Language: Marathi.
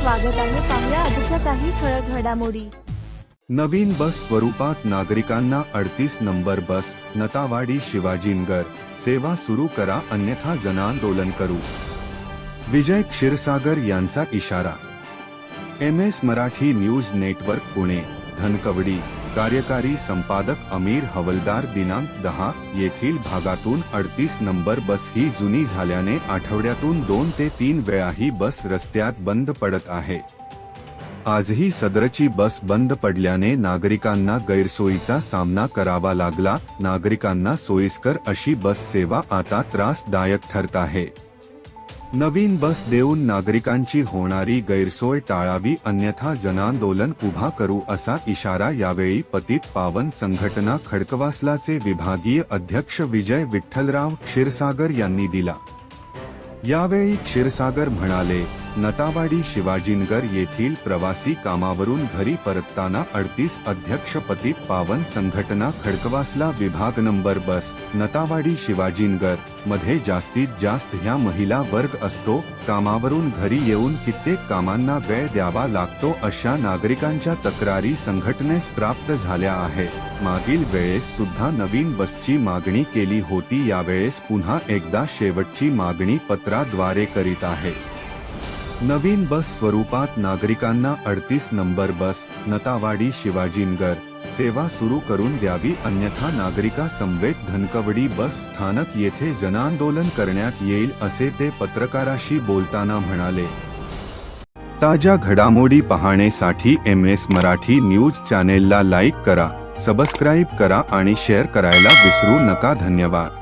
स्वागत आहे पाहुया आजच्या काही ठळक घडामोडी. नवीन बस स्वरूपात नागरिकांना अडतीस नंबर बस नतावाडी शिवाजीनगर. सेवा सुरू करा अन्यथा जनांदोलन करू. विजय क्षीरसागर यांचा इशारा. M S Marathi news network Pune. Dhankawadi. कार्यकारी संपादक अमीर हवलदार दिनांक दहा येथील भागातून अडतीस नंबर बस ही जुनी झाल्याने आठवड्यातून दोन ते तीन वेळा ही बस रस्त्यात बंद पडत आहे. आजही सदरची बस बंद पडल्याने नागरिकांना गैरसोयीचा सामना करावा लागला नागरिकांना सोयीस्कर अशी बस सेवा आता त्रासदायक ठरत आहे. नवीन बस देऊन नागरिकांची होणारी गैरसोय टाळावी अन्यथा जनांदोलन उभा करू असा इशारा यावेळी पतित पावन संघटना खडकवासलाचे विभागीय अध्यक्ष विजय विठ्ठलराव क्षीरसागर यांनी दिला. यावेळी क्षीरसागर म्हणाले नतावाडी शिवाजीनगर येथील प्रवासी कामावरून घरी परतताना अडतीस अध्यक्षपती पावन संघटना खडकवासला विभाग नंबर बस नतावाडी शिवाजीनगरमध्ये जास्तीत जास्त ह्या महिला वर्ग असतो कामावरून घरी येऊन कित्येक कामांना वेळ द्यावा लागतो अशा नागरिकांच्या तक्रारी संघटनेस प्राप्त झाल्या आहेत. मागील वेळेस सुद्धा नवीन बसची मागणी केली होती यावेळेस पुन्हा एकदा शेवटची मागणी पत्राद्वारे करीत आहे. नवीन बस स्वरूपात नागरिकांना अडतीस नंबर बस नतावाडी शिवाजीनगर. सेवा सुरू करून द्यावी अन्यथा नागरिका समवेत धनकवडी बस स्थानक येथे जनांदोलन करण्यात येईल असे ते पत्रकाराशी बोलताना म्हणाले. ताज्या घडामोडी पाहण्यासाठी एम एस मराठी न्यूज चॅनेलला लाईक करा सबस्क्राईब करा आणि शेअर करायला विसरू नका. धन्यवाद.